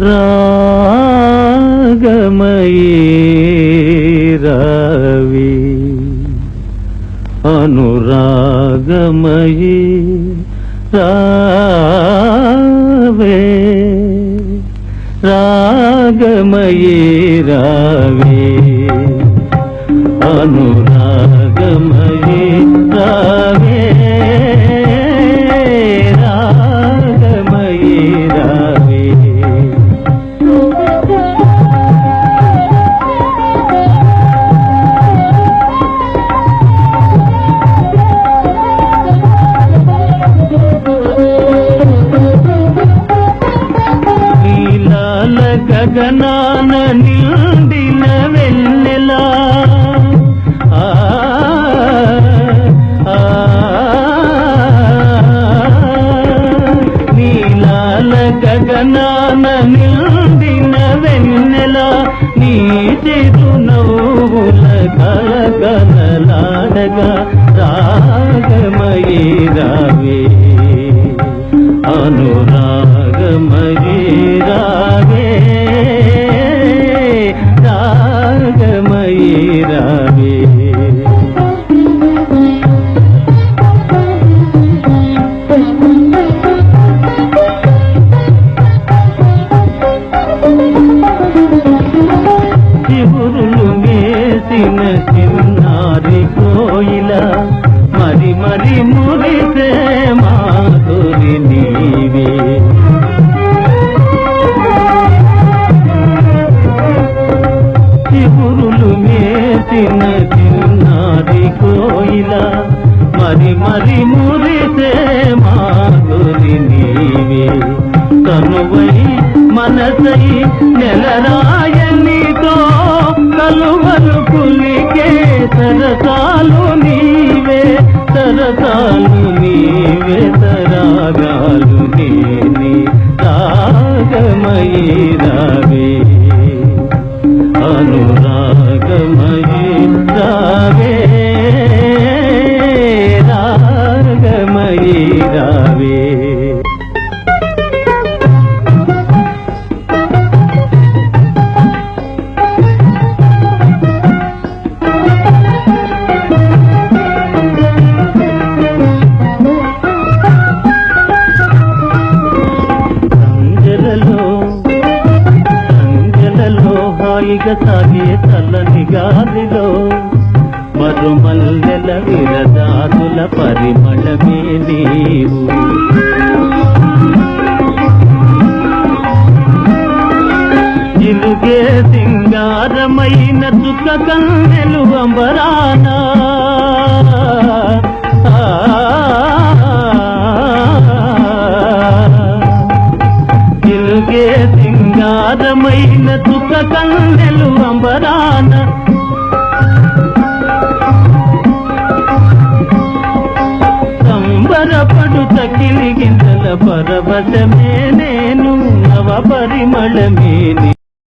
రాగమయీ రావి. అనురాగమయీ రావే. రాగమయీ రావే. అనురాగమయీ గగనాన నిండిన వెన్నెలా. ఆ, ఆ, నీలాల గగనాన ఇలా మరి మరి మురిసే మాధురి నీవే. చిగురులు మేసిన చిన్నారి కోయిల మరి మరి మురి అనురాగమయీ హాయిగా సాగే చల్లని గాలిలో మరుమల్లెల విరదాదుల పరిమళమే నీవు. ఇలుగే సింగారమైన చుక్క కన్నెలు అంబరానా. సింగారమైన తుక కన్నెలు అంబరాన. సంబరపడు తకిలి గింతల పరవశమే నేను నవ పరిమళమే